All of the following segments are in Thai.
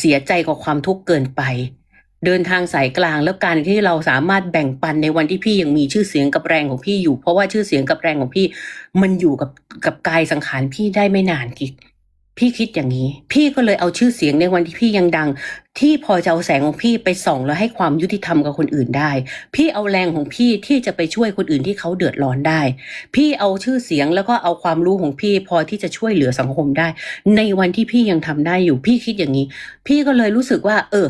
เสียใจกับความทุกข์เกินไป เดินทางสายกลางแล้วการที่เราสามารถแบ่งปันในวันที่พี่ยังมีชื่อเสียงกับแรงของพี่อยู่ เพราะว่าชื่อเสียงกับแรงของพี่ มันอยู่กับกับกายสังขารพี่ได้ไม่นานกิก พี่คิดอย่างนี้ พี่ก็เลยเอาชื่อเสียงในวันที่พี่ยังดัง ที่พอจะเอาแสงของพี่ไปส่องแล้วให้ความยุติธรรมกับคนอื่นได้ พี่เอาแรงของพี่ที่จะไปช่วยคนอื่นที่เขาเดือดร้อนได้ พี่เอาชื่อเสียงแล้วก็เอาความรู้ของพี่พอที่จะช่วยเหลือสังคมได้ ในวันที่พี่ยังทำได้อยู่ พี่คิดอย่างนี้ พี่ก็เลยรู้สึกว่า เออ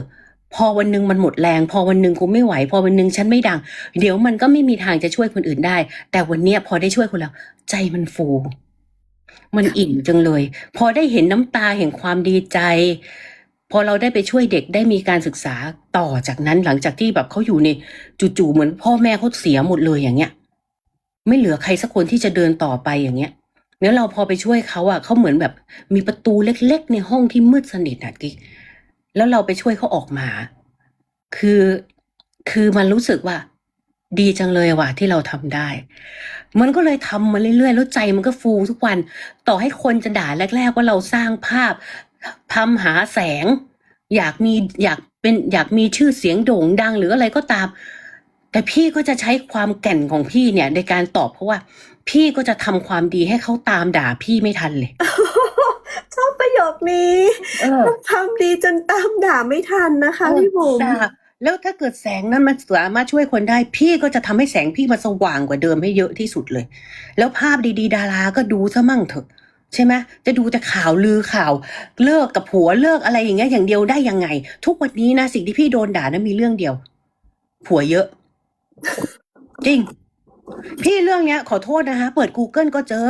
พอวันหนึ่งมันหมดแรง พอวันหนึ่งกูไม่ไหว พอวันหนึ่งฉันไม่ดัง เดี๋ยวมันก็ไม่มีทางจะช่วยคนอื่นได้ แต่วันนี้พอได้ช่วยคนแล้ว ใจมันฟู มันอิ่มจังเลย พอได้เห็นน้ำตาแห่งความดีใจ พอเราได้ไปช่วยเด็กได้มีการศึกษาต่อจากนั้นหลังจากที่แบบเขาอยู่ในจู่ๆเหมือนพ่อแม่เขาเสียหมดเลยอย่างเงี้ย ไม่เหลือใครสักคนที่จะเดินต่อไปอย่างเงี้ยแล้วเราพอไปช่วยเขาอะเขาเหมือนแบบมีประตูเล็ก ๆ ในห้องที่มืดสนิทอะกิ๊กแล้วเราไปช่วยเขาออกมา คือคือมันรู้สึกว่า ดีจังเลยว่ะที่เราทำได้ มันก็เลยทำมาเรื่อยๆ แล้วใจมันก็ฟูทุกวัน ต่อให้คนจะด่าแรก ๆ ว่าเราสร้างภาพทำหาแสง อยากมีอยากเป็นอยากมีชื่อเสียงโด่งดังหรืออะไรก็ตาม แต่พี่ก็จะใช้ความแก่นของพี่เนี่ย ในการตอบเพราะว่า พี่ก็จะทำความดีให้เขาตามด่าพี่ไม่ทันเลยชอบประโยคนี้เออทำดีจนตามด่าไม่ทันนะคะเออพี่บุ๋มด่า แล้วถ้าเกิดแสงนั้นมันสามารถช่วยคนได้ พี่ก็จะทำให้แสงพี่มันสว่างกว่าเดิมให้เยอะที่สุดเลย แล้วภาพดีๆ ดาราก็ดูซะมั่งเถอะ ใช่ไหมจะดูแต่ข่าวลือข่าว เลิกกับผัวเลิกอะไรอย่างเงี้ยอย่างเดียวได้ยังไง ทุกวันนี้นะสิ่งที่พี่โดนด่านะมีเรื่องเดียว ผัวเยอะ จริง พี่เรื่องเนี้ย ขอโทษนะคะเปิด Google ก็เจอ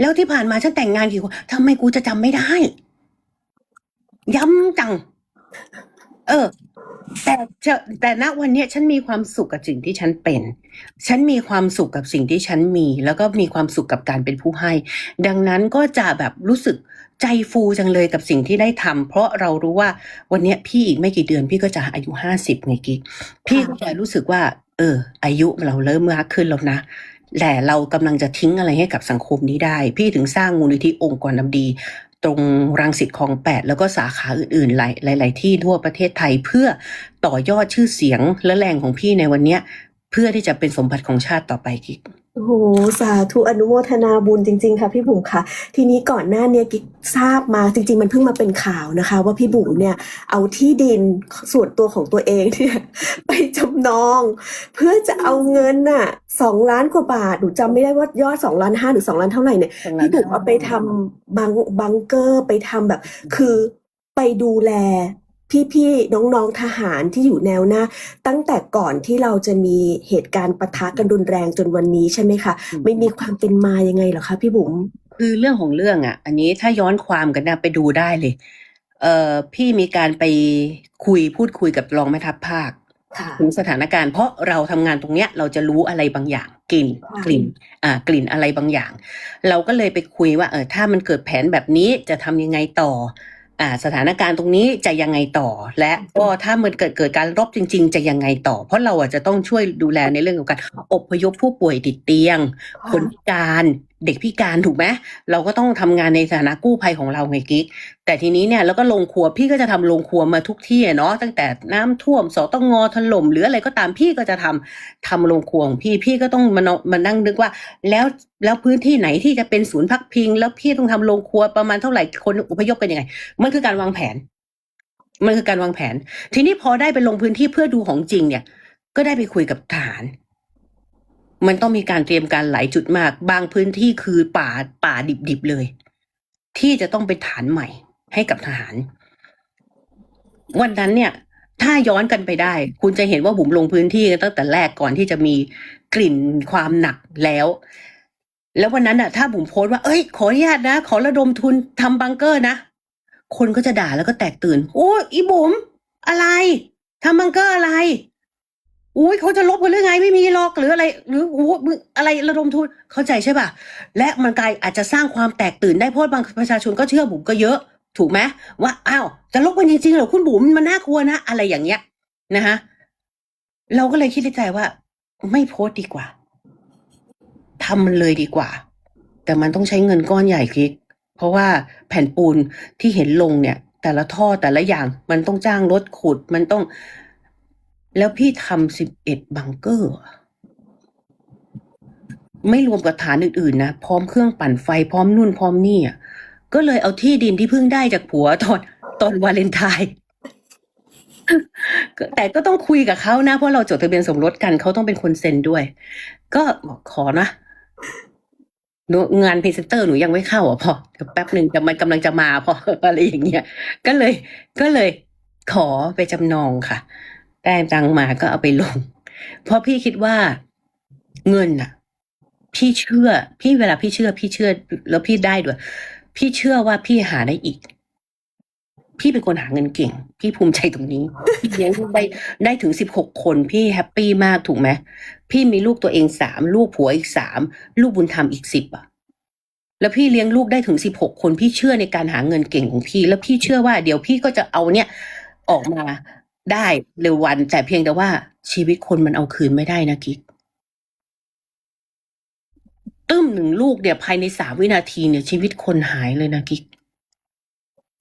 แล้วที่ผ่านมาฉันแต่งงานกี่คนทำไมกูจะจำไม่ได้ ย้ำจัง เออ แต่จะแต่ณวันเนี้ยฉันมีความสุขกับสิ่งที่ฉันเป็น ฉันมีความสุขกับสิ่งที่ฉันมี แล้วก็มีความสุขกับการเป็นผู้ให้ ดังนั้นก็จะแบบรู้สึกใจฟูจังเลยกับสิ่งที่ได้ทำเพราะเรารู้ว่าวันเนี้ยพี่อีกไม่กี่เดือนพี่ก็จะอายุห้าสิบไงกิ๊กพี่ก็จะรู้สึกว่า เออ อายุเราเริ่มมากขึ้นแล้วนะแต่เรากำลังจะทิ้งอะไรให้กับสังคมนี้ได้ พี่ถึงสร้างมูลนิธิองค์กรนำดี ตรงรังสิตคลองแปดแล้วก็สาขาอื่นๆ หลายหลายๆที่ทั่วประเทศไทยเพื่อต่อยอดชื่อเสียงและแรงของพี่ในวันนี้เพื่อที่จะเป็นสมบัติของชาติต่อไปกิ๊ก โอ้โหสาธุอนุโมทนาบุญจริง ๆ ค่ะพี่บุ๋มค่ะ ทีนี้ก่อนหน้าเนี้ยกิ๊กทราบมาจริง ๆ มันเพิ่งมาเป็นข่าวนะคะ ว่าพี่บุ๋มเนี่ยเอาที่ดินส่วนตัวของตัวเองเนี่ยไปจำนอง เพื่อจะเอาเงินน่ะสองล้านกว่าบาทหนูจำไม่ได้ว่ายอดสองล้านห้าหรือสองล้านเท่าไหร่เนี่ยพี่บุ๋มเอาไปทำบังบังเกอร์ไปทำแบบ คือไปดูแล พี่ๆน้องๆทหารที่อยู่แนวหน้า ตั้งแต่ก่อนที่เราจะมีเหตุการณ์ปะทะกันรุนแรงจนวันนี้ใช่ไหมคะอืมไม่มีความเป็นมายังไงเหรอคะพี่บุ๋มคือเรื่องของเรื่องอะ อันนี้ถ้าย้อนความกันนะไปดูได้เลย เอ่อพี่มีการไปคุยพูดคุยกับรองแม่ทัพภาคค่ะถึงสถานการณ์เพราะเราทำงานตรงเนี้ยเราจะรู้อะไรบางอย่างกลิ่นค่ะกลิ่นอ่ากลิ่นอะไรบางอย่าง เราก็เลยไปคุยว่าเออถ้ามันเกิดแผนแบบนี้จะทำยังไงต่อ อ่าสถานการณ์ตรงนี้จะยังไงต่อ และก็ถ้ามันเกิดเกิดการรบจริง ๆ จะยังไงต่อ เพราะเราอะจะต้องช่วยดูแลในเรื่องของการอพยพผู้ป่วยติดเตียงคนพิการ เด็กพิการถูกไหมเราก็ต้องทำงานในฐานะกู้ภัยของเราไงกิ๊กแต่ทีนี้เนี่ยเราก็ลงครัวพี่ก็จะทำลงครัวมาทุกที่เนาะตั้งแต่น้ำท่วมสตงงอถล่มหรืออะไรก็ตามพี่ก็จะทำทำโรงครัวของพี่พี่ก็ต้องมานมานั่งนึกว่า แล้วแล้วพื้นที่ไหนที่จะเป็นศูนย์พักพิง แล้วพี่ต้องทำโรงครัวประมาณเท่าไหร่คนอพยพกันยังไงมันคือการวางแผน มันคือการวางแผน ทีนี้พอได้ไปลงพื้นที่เพื่อดูของจริงเนี่ย ก็ได้ไปคุยกับทหาร มันต้องมีการเตรียมการหลายจุดมาก บางพื้นที่คือป่าป่าดิบๆเลย ที่จะต้องเป็นฐานใหม่ให้กับทหาร วันนั้นเนี่ย ถ้าย้อนกันไปได้ คุณจะเห็นว่าบุ๋มลงพื้นที่ตั้งแต่แรกก่อนที่จะมีกลิ่นความหนักแล้ว แล้ววันนั้นอะถ้าบุ๋มโพสต์ว่าเอ้ยขออนุญาตนะ ขอระดมทุนทำบังเกอร์นะคนก็จะด่าแล้วก็แตกตื่น โอ้ยอีบุ๋มอะไรทำบังเกอร์อะไร อุ้ยเขาจะลบกันหรือไงไม่มีหรอกหรืออะไร หรือโอ้มึงอะไรระดมทุนเข้าใจใช่ป่ะ และมันกลายอาจจะสร้างความแตกตื่นได้เพราะบางประชาชนก็เชื่อบุ๋มก็เยอะ ถูกไหมว่าอ้าวจะลบกันจริงๆเหรอคุณบุ๋มมันน่ากลัวนะ อะไรอย่างเงี้ยนะฮะเราก็เลยคิดในใจว่า ไม่โพสต์ดีกว่าทำมันเลยดีกว่า แต่มันต้องใช้เงินก้อนใหญ่คลิก เพราะว่าแผ่นปูนที่เห็นลงเนี่ย แต่ละท่อแต่ละอย่างมันต้องจ้างรถขุดมันต้อง แล้วพี่ทำสิบเอ็ดบังเกอร์ ไม่รวมกับฐานอื่นๆนะ พร้อมเครื่องปั่นไฟพร้อมนู่นพร้อมนี่อะก็เลยเอาที่ดินที่เพิ่งได้จากผัวตอนตอนวาเลนไทน์แต่ก็ต้องคุยกับเขานะ เพราะเราจดทะเบียนสมรสกันเขาต้องเป็นคนเซ็นด้วย ก็บอกขอนะงานพรีเซนเตอร์หนูยังไม่เข้าอะพอเดี๋ยวแป๊บหนึ่งจะมันกำลังจะมาพออะไรอย่างเงี้ยก็เลย ก็เลยขอไปจำนองค่ะ ได้ตังมาก็เอาไปลง เพราะพี่คิดว่าเงินน่ะ พี่เชื่อ พี่เวลาพี่เชื่อ พี่เชื่อ แล้วพี่ได้ด้วย พี่เชื่อว่าพี่หาได้อีก พี่เป็นคนหาเงินเก่ง พี่ภูมิใจตรงนี้พี่เลี้ยงลูกได้ได้ถึงสิบหกคน พี่แฮปปี้มากถูกไหมพี่มีลูกตัวเองสามลูกผัวอีกสามลูกบุญธรรมอีกสิบอะแล้วพี่เลี้ยงลูกได้ถึงสิบหกคน พี่เชื่อในการหาเงินเก่งของพี่ แล้วพี่เชื่อว่าเดี๋ยวพี่ก็จะเอาเนี่ยออกมา ได้เร็ววัน แต่เพียงแต่ว่าชีวิตคนมันเอาคืนไม่ได้นะกิ๊กตึ้มหนึ่งลูกเนี่ยภายในสามวินาทีเนี่ยชีวิตคนหายเลยนะกิ๊ก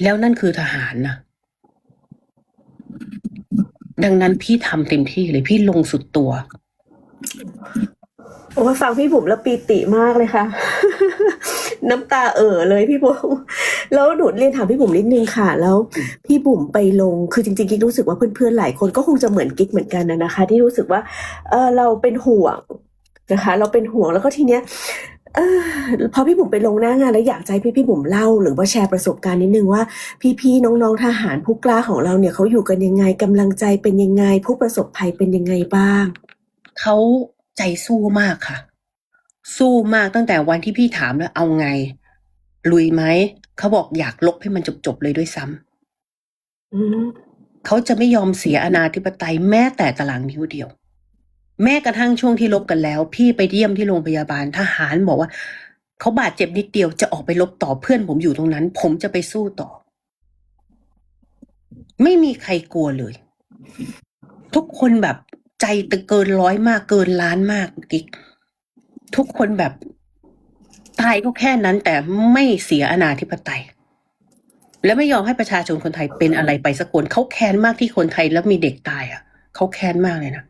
แล้วนั่นคือทหารนะดังนั้นพี่ทำเต็มที่เลยพี่ลงสุดตัว โอ้ฟังพี่บุ๋มแล้วปีติมากเลยค่ะ น้ำตาเอ่อเลยพี่บุ๋มแล้วหนูเรียนถามพี่บุ๋มนิดนึงค่ะ แล้วพี่บุ๋มไปลงคือจริงๆกิ๊กรู้สึกว่าเพื่อนๆหลายคนก็คงจะเหมือนกิ๊กเหมือนกันนะคะ ที่รู้สึกว่าเออเราเป็นห่วงนะคะ เราเป็นห่วงแล้วก็ทีเนี้ยเออพอพี่บุ๋มไปลงหน้างานแล้วอยากให้พี่พี่บุ๋มเล่า หรือว่าแชร์ประสบการณ์นิดนึงว่า พี่ๆน้องๆทหารผู้กล้าของเราเนี่ยเขาอยู่กันยังไงกำลังใจเป็นยังไงผู้ประสบภัยเป็นยังไงบ้างเขา ใจสู้มากค่ะ สู้มากตั้งแต่วันที่พี่ถามแล้วเอาไง ลุยไหมเขาบอกอยากลบให้มันจบๆเลยด้วยซ้ำอืมเขาจะไม่ยอมเสียอนาธิปไตยแม้แต่ตารางนิ้วเดียว แม้กระทั่งช่วงที่ลบกันแล้ว พี่ไปเยี่ยมที่โรงพยาบาลทหารบอกว่าเขาบาดเจ็บนิดเดียวจะออกไปลบต่อเพื่อนผมอยู่ตรงนั้น ผมจะไปสู้ต่อ ไม่มีใครกลัวเลย ทุกคนแบบ ใจตะเกินร้อยมากเกินล้านมากกิ๊กทุกคนแบบตายก็แค่นั้นแต่ไม่เสียอนาธิปไตย และไม่ยอมให้ประชาชนคนไทยเป็นอะไรไปสักคนเขาแค้นมากที่คนไทยแล้วมีเด็กตายอะเขาแค้นมากเลยนะ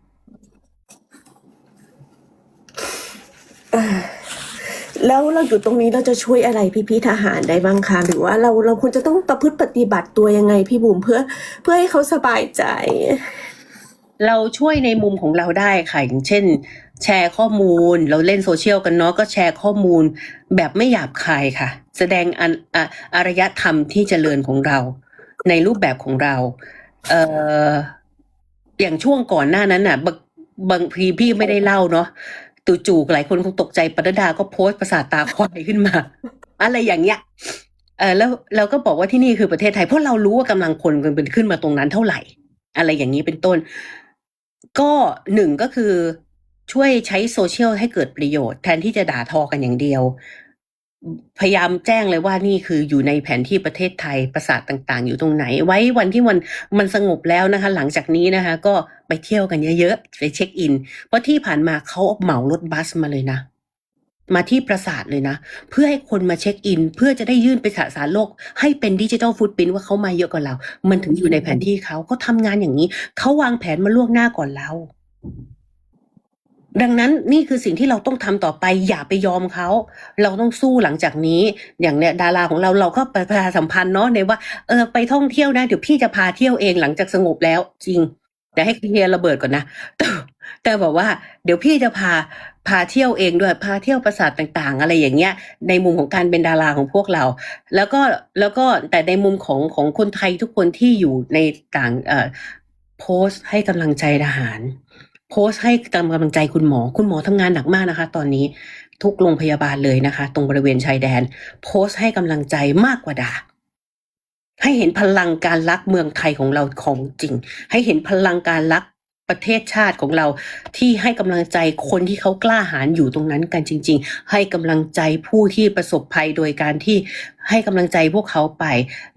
แล้วเราอยู่ตรงนี้เราจะช่วยอะไรพี่ๆทหารได้บ้างคะหรือว่าเราเราควรจะต้องประพฤติปฏิบัติตัวยังไงพี่บุ๋มเพื่อ เพื่อให้เขาสบายใจ เราช่วยในมุมของเราได้ค่ะอย่างเช่น แชร์ข้อมูล เราเล่นโซเชียลกันเนาะก็แชร์ข้อมูลแบบไม่หยาบคายค่ะ แสดงอออารยธรรมที่เจริญของเรา ในรูปแบบของเราเอออย่างช่วงก่อนหน้านั้นน่ะ บางบางทีพี่ไม่ได้เล่าเนาะจู่ๆหลายคนคงตกใจปนดาก็โพสต์ประสาตาควายขึ้นมา อะไรอย่างเงี้ยเออแล้วเราก็บอกว่าที่นี่คือประเทศไทยเพราะเรารู้ว่ากำลังคนมันเป็นขึ้นมาตรงนั้นเท่าไหร่ อะไรอย่างนี้เป็นต้น ก็หนึ่งก็คือช่วยใช้โซเชียลให้เกิดประโยชน์ แทนที่จะด่าทอกันอย่างเดียว พยายามแจ้งเลยว่านี่คืออยู่ในแผนที่ประเทศไทยประสาทต่างๆ อยู่ตรงไหน ไว้วันที่มันมันสงบแล้วนะคะ หลังจากนี้นะคะ ก็ไปเที่ยวกันเยอะๆไปเช็คอิน เพราะที่ผ่านมาเขาเหมารถบัสมาเลยนะ มาที่ปราสาทเลยนะ เพื่อให้คนมาเช็คอิน เพื่อจะได้ยื่นไปสาสารโลก ให้เป็นดิจิทัลฟุตปรินว่าเขามาเยอะกว่าเรา มันถึงอยู่ในแผนที่เขาเขาทำงานอย่างนี้ เขาวางแผนมาล่วงหน้าก่อนเรา ดังนั้นนี่คือสิ่งที่เราต้องทำต่อไป อย่าไปยอมเขา เราต้องสู้หลังจากนี้ อย่างเนี้ยดาราของเราเราก็ประชาสัมพันธ์เนาะในว่าเออไปท่องเที่ยวนะเดี๋ยวพี่จะพาเที่ยวเองหลังจากสงบแล้วจริง แต่ให้เคลียร์ระเบิดก่อนนะ แต่บอกว่าเดี๋ยวพี่จะพาพาเที่ยวเองด้วยพาเที่ยวปราสาทต่างๆ อะไรอย่างเงี้ย ในมุมของการเป็นดาราของพวกเรา แล้วก็แล้วก็แต่ในมุมของของคนไทยทุกคนที่อยู่ในต่างเอ่อโพสต์ให้กำลังใจทหาร โพสต์ให้กำลังใจคุณหมอ คุณหมอทำงานหนักมากนะคะ ตอนนี้ทุกโรงพยาบาลเลยนะคะ ตรงบริเวณชายแดน โพสต์ให้กำลังใจมากกว่าด่าให้เห็นพลังการรักเมืองไทยของเราของจริง ให้เห็นพลังการรัก ประเทศชาติของเราที่ให้กำลังใจคนที่เขากล้าหาญอยู่ตรงนั้นกันจริง ๆ ให้กำลังใจผู้ที่ประสบภัยโดยการที่ให้กำลังใจพวกเขาไป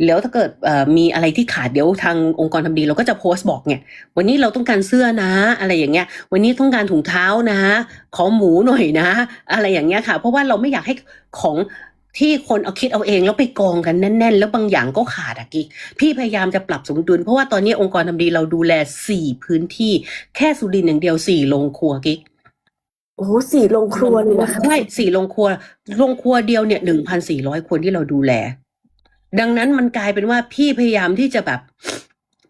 แล้วถ้าเกิดมีอะไรที่ขาดเดี๋ยวทางองค์กรทำดีเราก็จะโพสต์บอกเนี่ยวันนี้เราต้องการเสื้อนะ อะไรอย่างเงี้ย วันนี้ต้องการถุงเท้านะ ขอหมูหน่อยนะ อะไรอย่างเงี้ยค่ะ เพราะว่าเราไม่อยากให้ของ ที่คนเอาคิดเอาเองแล้วไปกองกันแน่น ๆ แล้วบางอย่างก็ขาดอะกิ๊กพี่พยายามจะปรับสมดุลเพราะว่าตอนนี้องค์กรทำดีเราดูแลสี่พื้นที่ แค่สุรินทร์อย่างเดียวสี่โรงครัวกิ๊กโอ้โหสี่โรงครัวเลยนะคะใช่สี่โรงครัวโรงครัวเดียวเนี่ยหนึ่งพันสี่ร้อยคนที่เราดูแล ดังนั้นมันกลายเป็นว่าพี่พยายามที่จะแบบ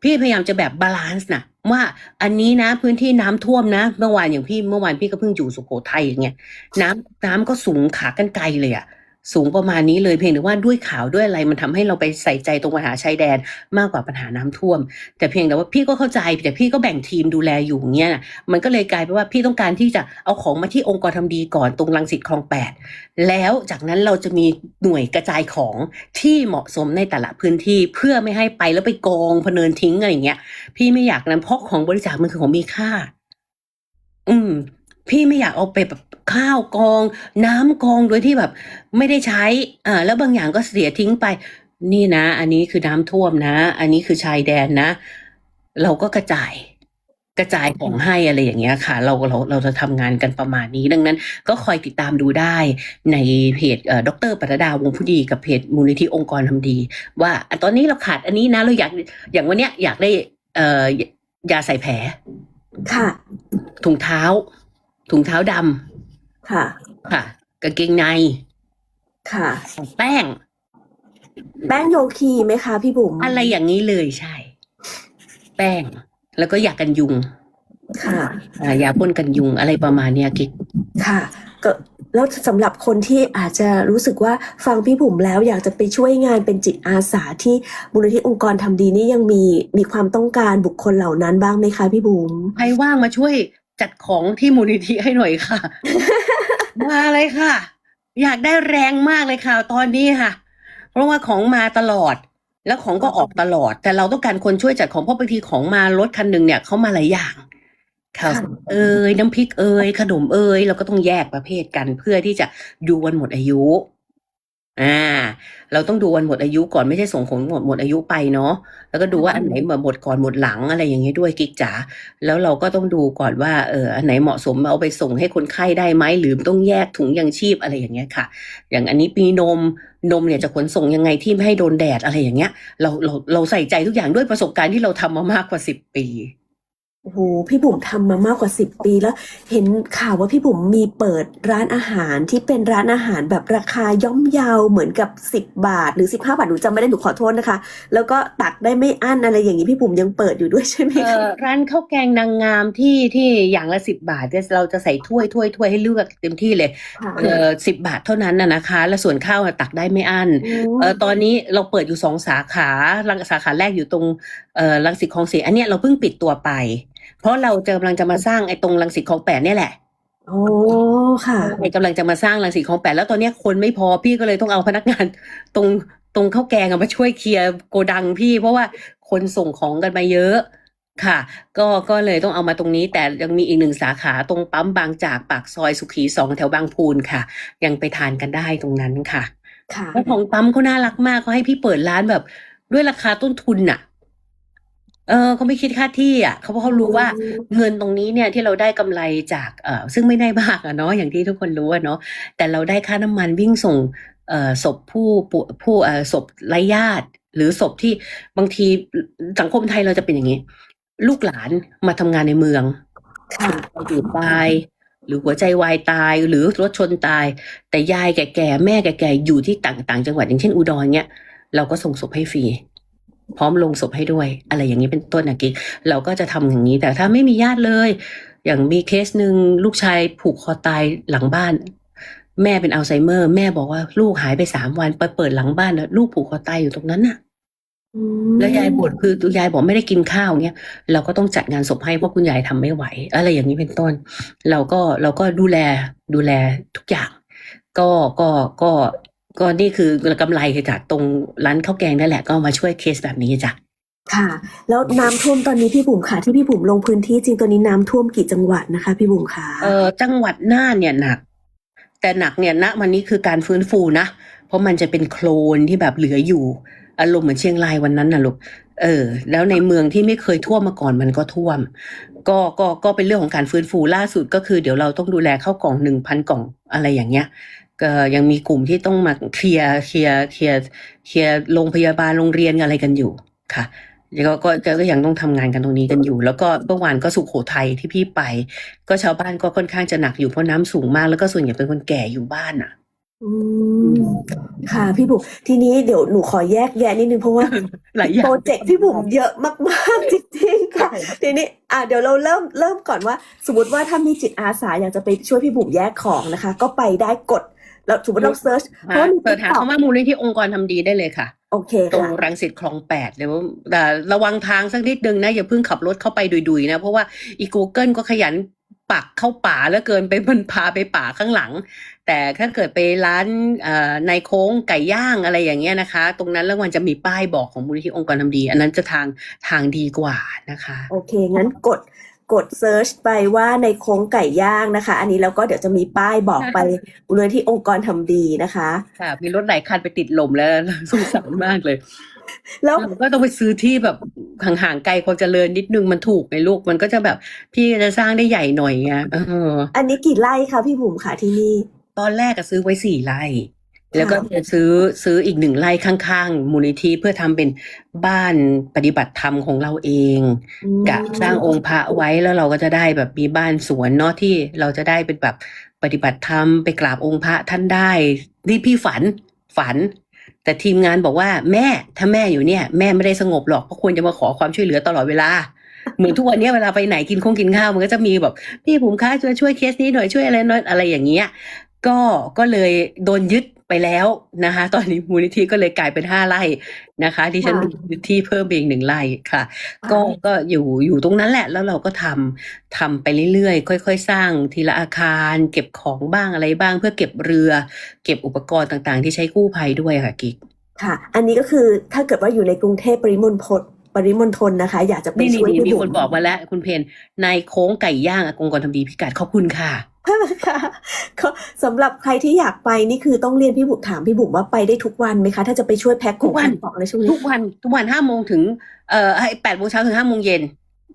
พี่พยายามจะแบบบาลานซ์นะว่าอันนี้นะพื้นที่น้ำท่วมนะ เมื่อวานอย่างพี่เมื่อวานพี่ก็เพิ่งอยู่สุโขทัยอย่างเงี้ยน้ำน้ำก็สูงขากันไกลเลยอะ สูงประมาณนี้เลยเพียงแต่ว่าด้วยข่าวด้วยอะไรมันทำให้เราไปใส่ใจตรงปัญหาชายแดนมากกว่าปัญหาน้ำท่วม แต่เพียงแต่ว่าพี่ก็เข้าใจแต่พี่ก็แบ่งทีมดูแลอยู่เงี้ยนะมันก็เลยกลายเป็นว่าพี่ต้องการที่จะเอาของมาที่องค์กรทำดีก่อนตรงรังสิตคลองแปดแล้วจากนั้นเราจะมีหน่วยกระจายของที่เหมาะสมในแต่ละพื้นที่เพื่อไม่ให้ไปแล้วไปกองพเนินทิ้งอะไรอย่างเงี้ย พี่ไม่อยากนั้นเพราะของบริจาคมันคือของมีค่า อืม พี่ไม่อยากเอาไปแบบข้าวกอง น้ำกองโดยที่แบบไม่ได้ใช้อ่าแล้วบางอย่างก็เสียทิ้งไป นี่นะ อันนี้คือน้ำท่วมนะ อันนี้คือชายแดนนะ เราก็กระจายกระจายของให้อะไรอย่างเงี้ยค่ะ เราเราเราจะทำงานกันประมาณนี้ดังนั้น ก็คอยติดตามดูได้ในเพจเอ่อดรปรดาวงผู้ดีกับเพจมูลนิธิองค์กรทำดี ว่าอะตอนนี้เราขาดอันนี้นะเราอยากอย่างวันเนี้ยอยากได้เอ่อยาใส่แผลค่ะถุงเท้า ถุงเท้าดค่ะำค่ะ กางเกงใน ค่ะ แป้ง แป้งโยคีไหมคะพี่บุ๋มอะไรอย่างนี้เลยใช่ แป้ง แล้วก็ยากันยุง ค่ะอ่ายาพ่นกันยุงอะไรประมาณเนี้ยกิ๊กค่ะ ก็แล้วสำหรับคนที่อาจจะรู้สึกว่าฟังพี่บุ๋มแล้วอยากจะไปช่วยงานเป็นจิตอาสาที่มูลนิธิองค์กรทำดีนี่ยังมีมีความต้องการบุคคลเหล่านั้นบ้างไหมคะพี่บุ๋มใครว่างมาช่วย จัดของที่มูลนิธิให้หน่อยค่ะ มาเลยค่ะ อยากได้แรงมากเลยค่ะ ตอนนี้ค่ะ เพราะว่าของมาตลอด แล้วของก็ออกตลอด แต่เราต้องการคนช่วยจัดของเพราะบางทีของมารถคันหนึ่งเนี่ยเขามาหลายอย่างข้าวสารเอ่ยน้ำพริกเอ่ยขนมเอ่ยเราก็ต้องแยกประเภทกันเพื่อที่จะดูวันหมดอายุ อ่า เราต้องดูวันหมดอายุก่อนไม่ใช่ส่งของหมดหมดอายุไปเนาะแล้วก็ดูว่าอันไหนหมดก่อนหมดหลังอะไรอย่างเงี้ยด้วยกิ๊กจ๋าแล้วเราก็ต้องดูก่อนว่าเอออันไหนเหมาะสมเอาไปส่งให้คนไข้ได้ไหมหรือต้องแยกถุงยังชีพอะไรอย่างเงี้ยค่ะ อย่างอันนี้มีนมนมเนี่ยจะขนส่งยังไงที่ไม่ให้โดนแดดอะไรอย่างเงี้ย เราเราเราใส่ใจทุกอย่างด้วยประสบการณ์ที่เราทำมามากกว่าสิบปี โอ้โหพี่บุ๋มทำมามากกว่าสิบปีแล้ว เห็นข่าวว่าพี่บุ๋มมีเปิดร้านอาหารที่เป็นร้านอาหารแบบราคาย่อมเยาเหมือนกับสิบบาท หรือสิบห้าบาทหนูจำไม่ได้หนูขอโทษนะคะ แล้วก็ตักได้ไม่อั้นอะไรอย่างนี้พี่บุ๋มยังเปิดอยู่ด้วยใช่ไหมเอ่คะอร้านข้าวแกงนางงามที่ที่อย่างละสิบบาทเนี่ยเราจะใส่ถ้วยถ้วยถ้วยให้เลือกเต็มที่เลยค่ะเออสิบบาทเท่านั้นน่ะนะคะ แล้วส่วนข้าวอะตักได้ไม่อั้นเออตอนนี้เราเปิดอยู่สองสาขารังสาขาแรกอยู่ตรงเอ่อรังสิตคลองสีอันเนี้ยเราเพิ่งปิดตัวไป เพราะเราจะกำลังจะมาสร้างไอ้ตรงรังสิตคลองแปดเนี่ยแหละโอ้ค่ะไอ้กำลังจะมาสร้างรังสิตคลองแปดแล้วตอนเนี้ยคนไม่พอพี่ก็เลยต้องเอาพนักงานตรงตรงข้าวแกงอะมาช่วยเคลียร์โกดังพี่ เพราะว่าคนส่งของกันมาเยอะค่ะ ก็ก็เลยต้องเอามาตรงนี้ แต่ยังมีอีกหนึ่งสาขาตรงปั๊มบางจากปากซอยสุขีสองแถวบางพูนค่ะ ยังไปทานกันได้ตรงนั้นค่ะค่ะแล้วของปั๊มเขาน่ารักมากเขาให้พี่เปิดร้านแบบ ด้วยราคาต้นทุนน่ะ เออเขาไม่คิดค่าที่อะเขาเพราะเขารู้ว่าเงินตรงนี้เนี่ยที่เราได้กำไรจากเอ่อซึ่งไม่ได้มากอะเนาะอย่างที่ทุกคนรู้อะเนาะแต่เราได้ค่าน้ำมันวิ่งส่งเอ่อศพผู้ป่วยผู้เอ่อศพไร้ญาติ หรือศพที่บางทีสังคมไทยเราจะเป็นอย่างนี้ ลูกหลานมาทำงานในเมืองค่ะอยู่ตาย หรือหัวใจวายตายหรือรถชนตาย แต่ยายแก่ๆแม่แก่ๆอยู่ที่ต่างต่างจังหวัดอย่างเช่นอุดรเนี่ยเราก็ส่งศพให้ฟรี พร้อมลงศพให้ด้วย อะไรอย่างนี้เป็นต้นนะกิ๊กเราก็จะทำอย่างนี้ แต่ถ้าไม่มีญาติเลย อย่างมีเคสหนึ่งลูกชายผูกคอตายหลังบ้าน แม่เป็นอัลไซเมอร์ แม่บอกว่าลูกหายไปสามวันไปเปิดหลังบ้านแล้วลูกผูกคอตายอยู่ตรงนั้นน่ะอืมแล้วยายบ่นคือยายบอกไม่ได้กินข้าวเงี้ยเราก็ต้องจัดงานศพให้เพราะคุณยายทำไม่ไหว อะไรอย่างนี้เป็นต้น เราก็เราก็ดูแลดูแลทุกอย่าง ก็ก็ก็ ก็นี่คือกำไรจากตรงร้านข้าวแกงนั่นแหละก็มาช่วยเคสแบบนี้จ้ะค่ะ แล้วน้ำท่วมตอนนี้พี่บุ๋มค่ะที่พี่บุ๋มลงพื้นที่จริงตอนนี้น้ำท่วมกี่จังหวัดนะคะ พี่บุ๋มค่ะเออจังหวัดน่านเนี่ยหนัก แต่หนักเนี่ยณวันนี้คือการฟื้นฟูนะ เพราะมันจะเป็นโคลนที่แบบเหลืออยู่อารมณ์เหมือนเชียงรายวันนั้นนะลูกเออ แล้วในเมืองที่ไม่เคยท่วมมาก่อนมันก็ท่วม ก็ก็ก็เป็นเรื่องของการฟื้นฟูล่าสุดก็คือเดี๋ยวเราต้องดูแลเข้าวกล่องหนึ่งพันกล่องอะไรอย่างเงี้ยเอ่อ ยังมีกลุ่มที่ต้องมาเคลียร์เคลียร์เคลียร์เคลียร์โรงพยาบาลโรงเรียนอะไรกันอยู่ค่ะแล้วก็ก็ก็ก็ยังต้องทำงานกันตรงนี้กันอยู่ แล้วก็เมื่อวานก็สุขโขทัยที่พี่ไป ก็ชาวบ้านก็ค่อนข้างจะหนักอยู่เพราะน้ำสูงมากแล้วก็ส่วนใหญ่เป็นคนแก่อยู่บ้านอะอืมค่ะพี่บุ๋มทีนี้เดี๋ยวหนูขอแยกแยะนิดนึงเพราะว่าหลายอย่าโปงรเจกต์พี่บุ๋มเยอะมากๆจริงๆค่ะทีนี้อะเดี๋ยวเราเริ่มเริ่มก่อนว่า สมมติว่าถ้ามีจิตอาสาอยากจะไปช่วยพี่บุ๋มแยกของนะคะ ก็ไปได้กด แล้วสมมติเราเซิร์ชเพราะว่ามีเปิดหา TikTok คำว่ามูลนิธิองค์กรทำดีได้เลยค่ะ โอเคตรงค่ะรังสิตคลองแปดเดี๋ยวแต่ระวังทางสักนิดนึงนะ อย่าเพิ่งขับรถเข้าไปดุยๆนะ เพราะว่าอี Google ก็ขยันปักเข้าป่าแล้วเกินไปมันพาไปป่าข้างหลัง แต่ถ้าเกิดไปร้านเอ่อในโค้งไก่ย่างอะไรอย่างเงี้ยนะคะ ตรงนั้นแล้วมันจะมีป้ายบอกของมูลนิธิองค์กรทำดี อันนั้นจะทางทางดีกว่านะคะ โอเค งั้นกด กดเซิร์ชไปว่าในโค้งไก่ย่างนะคะ อันนี้แล้วก็เดี๋ยวจะมีป้ายบอกไปมูลนิธิองค์กรทำดีนะคะ ค่ะ มีรถหลายคันไปติดลมแล้วสงสารมากเลย แล้วเราก็ต้องไปซื้อที่แบบห่างๆไกลความเจริญนิดนึงมันถูกไหมลูกมันก็จะแบบพี่จะสร้างได้ใหญ่หน่อยไงเออ อันนี้กี่ไร่คะพี่บุ๋มค่ะที่นี่ ตอนแรกก็ซื้อไว้สี่ไร่ค่ะ แล้วก็จะซื้อซื้ออีกหนึ่งไร่ข้างๆมูลนิธิเพื่อทำเป็นบ้านปฏิบัติธรรมของเราเองอืมกะสร้างองค์พระไว้แล้วเราก็จะได้แบบมีบ้านสวนเนาะที่เราจะได้เป็นแบบปฏิบัติธรรมไปกราบองค์พระท่านได้นี่พี่ฝันฝัน แต่ทีมงานบอกว่าแม่ถ้าแม่อยู่เนี่ย แม่ไม่ได้สงบหรอกเพราะควรจะมาขอความช่วยเหลือตลอดเวลาเหมือนทุกวันเนี้ยเวลาไปไหนกินคงกินข้าวมันก็จะมีแบบพี่ผมคะช่วยช่วยเคสนี้หน่อยช่วยอะไรหน่อยอะไรอย่างเงี้ยก็ก็เลยโดนยึด ไปแล้วนะคะ ตอนนี้มูลนิธิก็เลยกลายเป็นห้าไร่นะคะที่ฉันค่ะยึดที่เพิ่มไปอีกหนึ่งไร่ค่ะ ก็ก็อยู่อยู่ตรงนั้นแหละ แล้วเราก็ทำทำไปเรื่อยๆ ค่อย ๆ สร้างทีละอาคาร เก็บของบ้างอะไรบ้าง เพื่อเก็บเรือ เก็บอุปกรณ์ต่างๆ ที่ใช้กู้ภัยด้วยค่ะกิ๊กค่ะ อันนี้ก็คือถ้าเกิดว่าอยู่ในกรุงเทพปริมณฑลปริมณฑลนะคะ อยากจะไปนี่ช่วยนี่พี่มีบุ๋คนมบอกมาแล้ว คุณเพนนายโค้งไก่ย่างอากงกรทำดีพิกัดขอบคุณค่ะ ค่ะก็สำหรับใครที่อยากไปนี่คือต้องเรียนพี่บุ๋มถามพี่บุ๋มว่าไปได้ทุกวันไหมคะ ถ้าจะไปช่วยแพ็คขทุองกวันขายของในช่วงนี้ทุกวันทุกวันห้าโมงถึงเอ่อแปดโมงเช้าถึงห้าโมงเย็น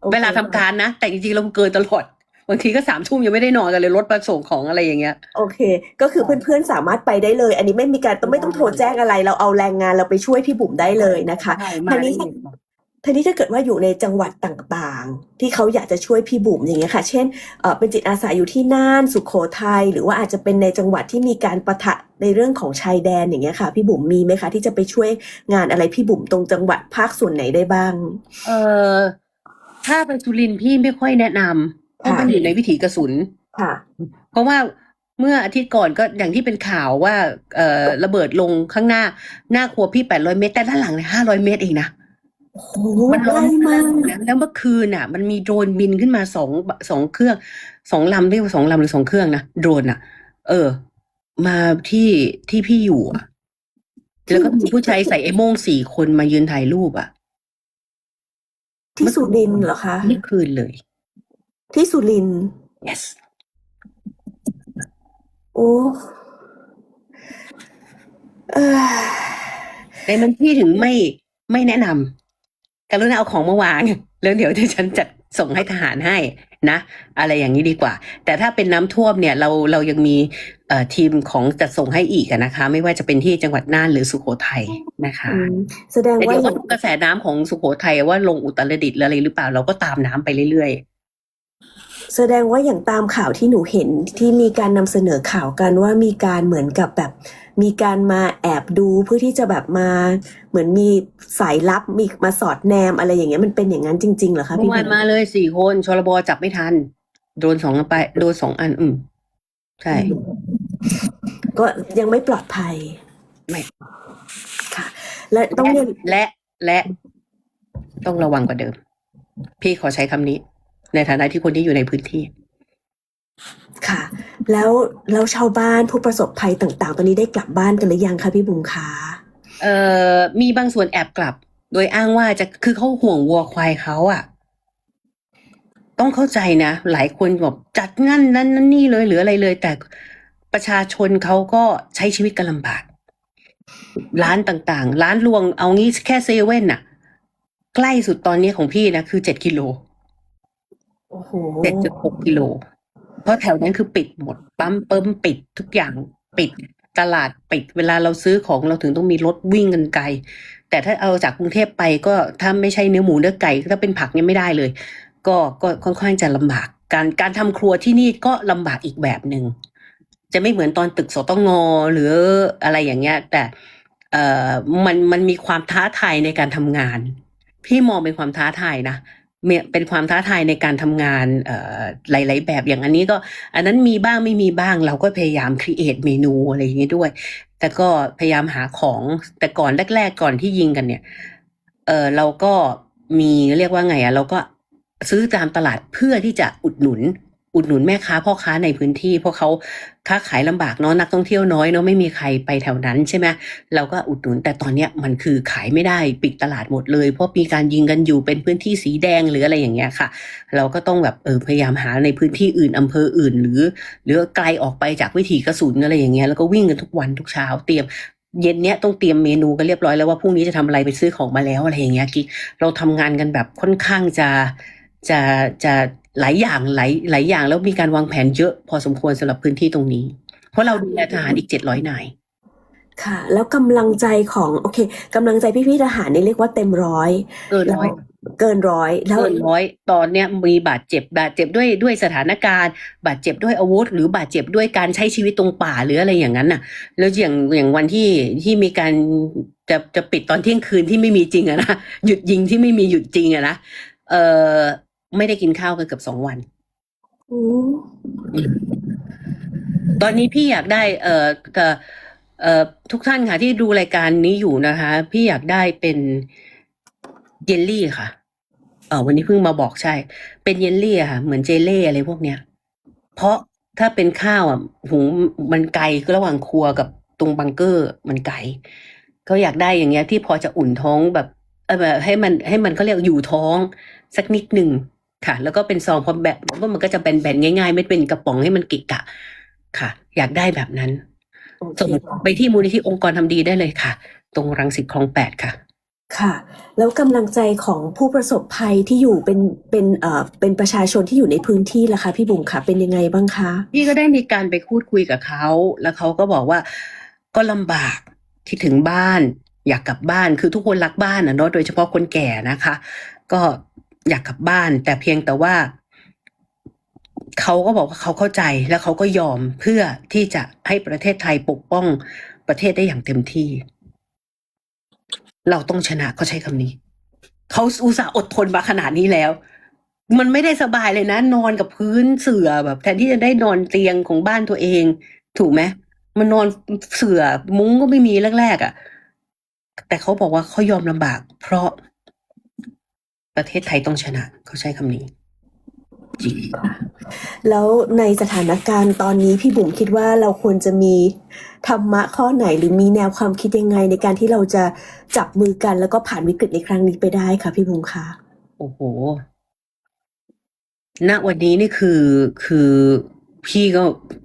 โอคเวลาทำการนะ แต่จริงๆเราเกินตลอดบางทีก็สามทุ่มยังไม่ได้นอนกันเลยรถมาส่งของอะไรอย่างเงี้ยโอเค ก็คือเพื่อนๆสามารถไปได้เลย อันนี้ไม่มีการต้องไม่ต้องโทรแจ้งอะไร เราเอาแรงงานเราไปช่วยพี่บุ๋มได้เลยนะคะใช่ทีมาได้นี้เลยค่ะ ทีนี้ถ้าเกิดว่าอยู่ในจังหวัดต่างๆ ที่เขาอยากจะช่วยพี่บุ๋มอย่างเงี้ยค่ะ เช่นเอ่อเป็นจิตอาสาอยู่ที่น่านสุขโขทัยหรือว่าอาจจะเป็นในจังหวัดที่มีการประทะในเรื่องของชายแดนอย่างเงี้ยค่ะ พี่บุ๋มมีไหมคะ ที่จะไปช่วยงานอะไรพี่บุ๋มตรงจังหวัดภาคส่วนไหนได้บ้าง เออถ้าไปสุรินทร์พี่ไม่ค่อยแนะนำเพราะค่ะมันอยู่ในวิถีกระสุนค่ะ เพราะว่าเมื่ออาทิตย์ก่อนก็อย่างที่เป็นข่าวว่าเอ่อระเบิดลงข้างหน้าหน้าครัวพี่แปดร้อยเมตร แต่ด้านหลังเนี่ยห้าร้อยเมตรเองนะ โอ้โหมันใกล้ล้นมากนะแล้วเมื่อคืนอะ มันมีโดรนบินขึ้นมาสองสองเครื่องสองลำเรียกว่าสองลำหรือสองเครื่องนะโดรนอะ เออ มาที่ที่พี่อยู่อะแล้วก็มีผู้ชายใส่ไอ้โม่งสี่คนมายืนถ่ายรูปอะ ที่สุรินทร์เหรอคะเมื่อคืนเลย ที่สุรินทร์ yes โอ้เออในมันพี่ถึงไม่ไม่แนะนำ กรุณาเอาของมาวางแล้วเดี๋ยวที่ฉันจัดส่งให้ทหารให้นะ อะไรอย่างนี้ดีกว่า แต่ถ้าเป็นน้ำท่วมเนี่ยเราเรายังมีเอ่อทีมของจัดส่งให้อีกอะนะคะ ไม่ว่าจะเป็นที่จังหวัดน่านหรือสุโขทัยนะคะอืมแสดงแต่ว่าเดี๋ยวอก็ย่างดูกระแสน้ำของสุโขทัยว่าลงอุตรดิตถ์หรืออะไรหรือเปล่าเราก็ตามน้ำไปเรื่อย แสดงว่าอย่างตามข่าวที่หนูเห็นที่มีการนำเสนอข่าวกันว่ามีการเหมือนกับแบบ มีการมาแอบดูเพื่อที่จะแบบมา เหมือนมีสายลับมีมาสอดแนมอะไรอย่างเงี้ยมันเป็นอย่างนั้นจริงๆเหรอๆคะเมื่พี่อวานบุ๋มมาเลยสี่คนชลบจับไม่ทัน โดนสองอันไปโดนสองอัน อืมใช่ ก็ยังไม่ปลอดภัยไม่ ค่ะ และต้องเรียนและและ ต้องระวังกว่าเดิม พี่ขอใช้คำนี้ ในฐานะที่คนที่อยู่ในพื้นที่ ค่ะ แล้วแล้วชาวบ้านผู้ประสบภัยต่าง ๆ ตอนนี้ได้กลับบ้านกันหรือยังคะพี่บุ๋มคะเอ่อมีบางส่วนแอบกลับ โดยอ้างว่าจะคือเขาห่วงวัวควายเขาอะต้องเข้าใจนะ หลายคนบอกจัดงั้นนั่นนั่นนี่เลยหรืออะไรเลย แต่ประชาชนเขาก็ใช้ชีวิตกันลำบาก ร้านต่างๆ ร้านรวงเอางี้แค่เซเว่นน่ะใกล้สุดตอนนี้ของพี่นะ คือเจ็ดกิโล โอ้โหเจ็ดจุดหกกิโล เพราะแถวนั้นคือปิดหมด ปั๊มเปิมปิดทุกอย่างปิด ตลาดปิด เวลาเราซื้อของเราถึงต้องมีรถวิ่งกันไกล แต่ถ้าเอาจากกรุงเทพไปก็ถ้าไม่ใช่เนื้อหมูเนื้อไก่ถ้าเป็นผักเนี่ยไม่ได้เลย ก็ก็ค่อนข้างจะลำบาก การการทำครัวที่นี่ก็ลำบากอีกแบบหนึ่งจะไม่เหมือนตอนตึกสตงหรืออะไรอย่างเงี้ย แต่เอ่อมันมันมีความท้าทายในการทำงาน พี่มองเป็นความท้าทายนะ เป็นความท้าทายในการทำงานหลาย ๆ แบบอย่างอันนี้ก็ อันนั้นมีบ้างไม่มีบ้างเราก็พยายามครีเอทเมนูอะไรอย่างนี้ด้วย แต่ก็พยายามหาของแต่ก่อนแรก ๆ ก่อนที่ยิงกันเนี่ยเออเราก็มีเรียกว่าไงอะเราก็ซื้อตามตลาดเพื่อที่จะอุดหนุน อุดหนุนแม่ค้าพ่อค้าในพื้นที่ เพราะเขาค้าขายลำบากเนาะนักท่องเที่ยวน้อยเนาะไม่มีใครไปแถวนั้นใช่ไหมเราก็อุดหนุนแต่ตอนเนี้ยมันคือขายไม่ได้ปิดตลาดหมดเลย เพราะมีการยิงกันอยู่เป็นพื้นที่สีแดงหรืออะไรอย่างเงี้ยค่ะ เราก็ต้องแบบเออพยายามหาในพื้นที่อื่นอำเภออื่น หรือหรือไกลออกไปจากวิถีกระสุนอะไรอย่างเงี้ยแล้วก็วิ่งกันทุกวันทุกเช้าเตรียมเย็นเนี้ยต้องเตรียมเมนูกันเรียบร้อยแล้วว่าพรุ่งนี้จะทำอะไรไปซื้อของมาแล้วอะไรอย่างเงี้ยกิ๊กเราทำงานกันแบบค่อนข้างจะจะจะ หลายอย่างหลายหลายอย่างแล้วมีการวางแผนเยอะพอสมควรสำหรับพื้นที่ตรงนี้ เพราะเราดูแลทหารอีกเจ็ดร้อยนายค่ะ แล้วกำลังใจของโอเคกำลังใจพี่ๆทหารนี่เรียกว่าเต็มร้อยเกินแล้วร้อยเกินร้อยแล้วเกินร้อยตอนเนี้ยมีบาดเจ็บบาดเจ็บด้วยด้วยสถานการณ์ บาดเจ็บด้วยอาวุธ หรือบาดเจ็บด้วยการใช้ชีวิตตรงป่าหรืออะไรอย่างนั้นน่ะ แล้วอย่างอย่างวันที่ที่มีการจะจะปิดตอนเที่ยงคืนที่ไม่มีจริงอะนะหยุดยิงที่ไม่มีหยุดจริงอะนะเออ ไม่ได้กินข้าวกันเกือบสองวันอืมตอนนี้พี่อยากได้ เอ่อเอ่อเอ่อทุกท่านค่ะ ที่ดูรายการนี้อยู่นะคะ พี่อยากได้เป็นเยลลี่ค่ะ เออวันนี้เพิ่งมาบอกใช่ เป็นเยลลี่อะค่ะ เหมือนเจเล่อะไรพวกเนี้ย เพราะถ้าเป็นข้าวอะหุงมันไกลก็ระหว่างครัวกับตรงบังเกอร์มันไกลก็อยากได้อย่างเงี้ยที่พอจะอุ่นท้องแบบเออแบบให้มันให้มันเขาเรียกอยู่ท้อง สักนิดหนึ่ง ค่ะ แล้วก็เป็นซองพอแบบว่ามันก็จะแบนๆง่ายๆ ไม่เป็นกระป๋องให้มันกิกะค่ะ อยากได้แบบนั้นโอเคส่งไปที่มูลนิธิองค์กรทำดีได้เลยค่ะ ตรงรังสิตคลองแปดค่ะ ค่ะ แล้วกำลังใจของผู้ประสบภัยที่อยู่เป็นเป็นเอ่อเป็นประชาชนที่อยู่ในพื้นที่ล่ะคะพี่บุ๋มค่ะ เป็นยังไงบ้างคะพี่ก็ได้มีการไปพูดคุยกับเขา แล้วเขาก็บอกว่าก็ลำบากคิดถึงบ้าน อยากกลับบ้านคือทุกคนรักบ้านนะเนาะโดยเฉพาะคนแก่นะคะ ก็ อยากกลับบ้าน แต่เพียงแต่ว่าเขาก็บอกว่าเขาเข้าใจแล้วเขาก็ยอมเพื่อที่จะให้ประเทศไทยปกป้องประเทศได้อย่างเต็มที่ เราต้องชนะเขาใช้คำนี้ เขาอุตส่าห์อดทนมาขนาดนี้แล้ว มันไม่ได้สบายเลยนะ นอนกับพื้นเสื่อแบบ แทนที่จะได้นอนเตียงของบ้านตัวเอง ถูกไหมมันนอนเสื่อมุ้งก็ไม่มีแรกๆอะ่ะ แต่เขาบอกว่าเขายอมลำบาก เพราะ ประเทศไทยต้องชนะ เขาใช้คำนี้ จริง แล้วในสถานการณ์ตอนนี้พี่บุ๋มคิดว่าเราควรจะมีธรรมะข้อไหนหรือมีแนวความคิดยังไงในการที่เราจะจับมือกันแล้วก็ผ่านวิกฤตในครั้งนี้ไปได้ค่ะพี่บุ๋มคะโอ้โหณวันนี้นี่คือคือพี่ก็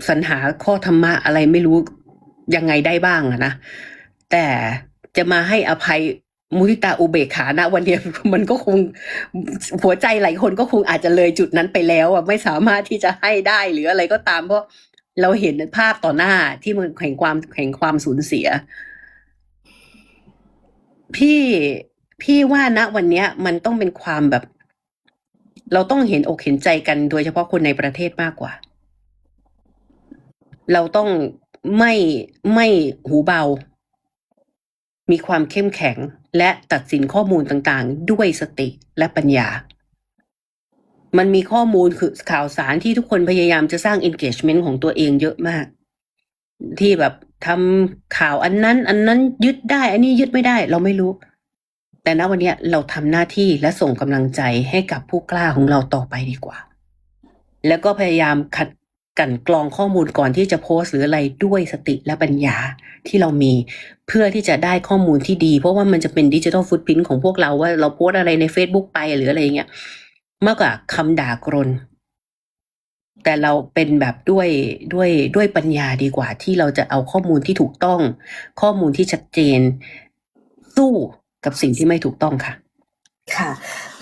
สรรหาข้อธรรมะอะไรไม่รู้ยังไงได้บ้างอะนะแต่จะมาให้อภัย มุทิตาอุเบกขาณวันเนี้ยมันก็คงหัวใจหลายคนก็คงอาจจะเลยจุดนั้นไปแล้วอะไม่สามารถที่จะให้ได้หรืออะไรก็ตามเพราะเราเห็นภาพต่อหน้าที่มันแห่งความแห่งความสูญเสีย พี่พี่ว่าณวันเนี้ย มันต้องเป็นความแบบ เราต้องเห็นอกเห็นใจกันโดยเฉพาะคนในประเทศมากกว่า เราต้องไม่ไม่หูเบา มีความเข้มแข็ง และตัดสินข้อมูลต่างๆ ด้วยสติและปัญญา มันมีข้อมูลคือข่าวสารที่ทุกคนพยายามจะสร้าง engagement ของตัวเองเยอะมาก ที่แบบทำข่าวอันนั้น อันนั้นยึดได้ อันนี้ยึดไม่ได้ เราไม่รู้ แต่ณวันนี้เราทำหน้าที่และส่งกำลังใจให้กับผู้กล้าของเราต่อไปดีกว่า แล้วก็พยายามขัด กันกรองข้อมูลก่อนที่จะโพสต์หรืออะไรด้วยสติและปัญญาที่เรามี เพื่อที่จะได้ข้อมูลที่ดี เพราะว่ามันจะเป็นดิจิทัลฟุตพิ้นของพวกเราว่าเราโพสอะไรใน Facebook ไปหรืออะไรอย่างเงี้ยมากกว่าคำด่ากรน แต่เราเป็นแบบด้วยด้วยด้วยปัญญาดีกว่า ที่เราจะเอาข้อมูลที่ถูกต้อง ข้อมูลที่ชัดเจน สู้กับสิ่งที่ไม่ถูกต้องค่ะ ค่ะ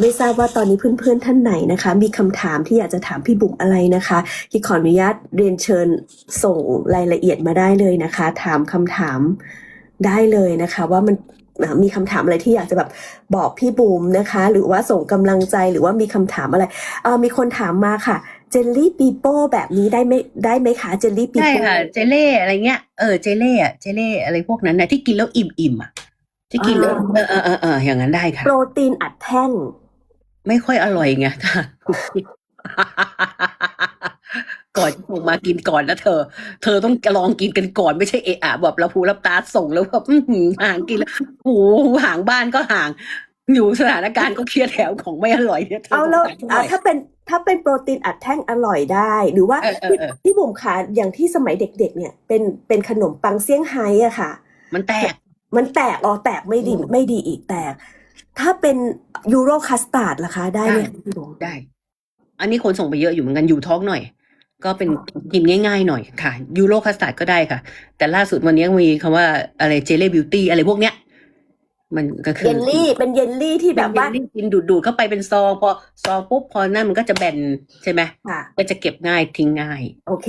ไม่ทราบว่าตอนนี้เพื่อนๆท่านไหนนะคะ มีคำถามที่อยากจะถามพี่บุ๋มอะไรนะคะที่ขออนุญาตเรียนเชิญส่งรายละเอียดมาได้เลยนะคะ ถามคำถามได้เลยนะคะ ว่ามันมีคำถามอะไรที่อยากจะแบบบอกพี่บุ๋มนะคะ หรือว่าส่งกำลังใจหรือว่ามีคำถามอะไรเออมีคนถามมาค่ะเจลลี่ปีโป้แบบนี้ได้ไหมได้ไหมคะเจลลี่ปีโป้ใช่ค่ะเจเล่อะไรเงี้ยเออเจเล่อะเจเล่อะไรพวกนั้นนะที่กินแล้วอิ่มอิ่มอะ ที่กินแล้วเออเออเออเอออย่างนั้นได้ค่ะ โปรตีนอัดแท่งไม่ค่อยอร่อยไงค่ะก่อนส่งมากินก่อนนะเธอ เธอต้องลองกินกันก่อนไม่ใช่เอะอะแบบรับหูรับตาส่งแล้วแบบอื้อหือห่างกินแล้วโอ้โหห่างบ้านก็ห่าง อยู่สถานการณ์ก็เครียดแถวของไม่อร่อยเนี่ยเธอเอาแล้วสงอะสารถ้าเป็นถ้าเป็นโปรตีนอัดแท่งอร่อยได้ หรือว่าเออเออเออพี่บุ๋มคะอย่างที่สมัยเด็ก ๆ เนี่ย เป็นเป็นขนมปังเซี่ยงไฮ้อะค่ะ มันแตก มันแตกอ๋อแตกไม่ดีอืมไม่ดีอีกแตก ถ้าเป็นยูโรคัสตาร์ดล่ะคะ ได้ไหมได้คะพี่บุ๋มได้ อันนี้คนส่งไปเยอะอยู่เหมือนกันอยู่ท้องหน่อย ก็เป็นกินง่ายๆหน่อยค่ะยูโรคัสตาร์ดก็ได้ค่ะ แต่ล่าสุดวันนี้มีคำว่าอะไรเจเล่บิวตี้อะไรพวกเนี้ย มันก็คือเยลลี่เป็นเยลลี่ที่แบบว่าเป็นเยลลี่กินดูดๆเข้าไปเป็นซองพอซองปุ๊บพอนั่นมันก็จะแบนใช่ไหมค่ะก็จะเก็บง่ายทิ้งง่าย โอเค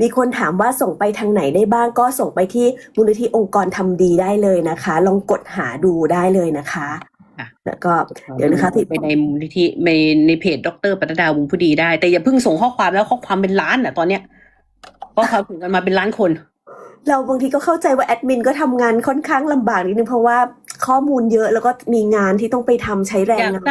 มีคนถามว่าส่งไปทางไหนได้บ้างก็ส่งไปที่มูลนิธิองค์กรทำดีได้เลยนะคะ ลองกดหาดูได้เลยนะคะค่ะแล้วก็เดี๋ยวนะคะพี่ไปในมูลนิธิในในเพจดรปนัดดาวงผู้ดีได้ แต่อย่าเพิ่งส่งข้อความแล้วข้อความเป็นล้านอะตอนเนี้ยข้อความถึงกันมาเป็นล้านคนเราบางทีก็เข้าใจว่าแอดมินก็ทำงานค่อนข้างลำบากนิดนึงเพราะว่า ข้อมูลเยอะแล้วก็มีงานที่ต้องไปทำใช้แรงอยากงาน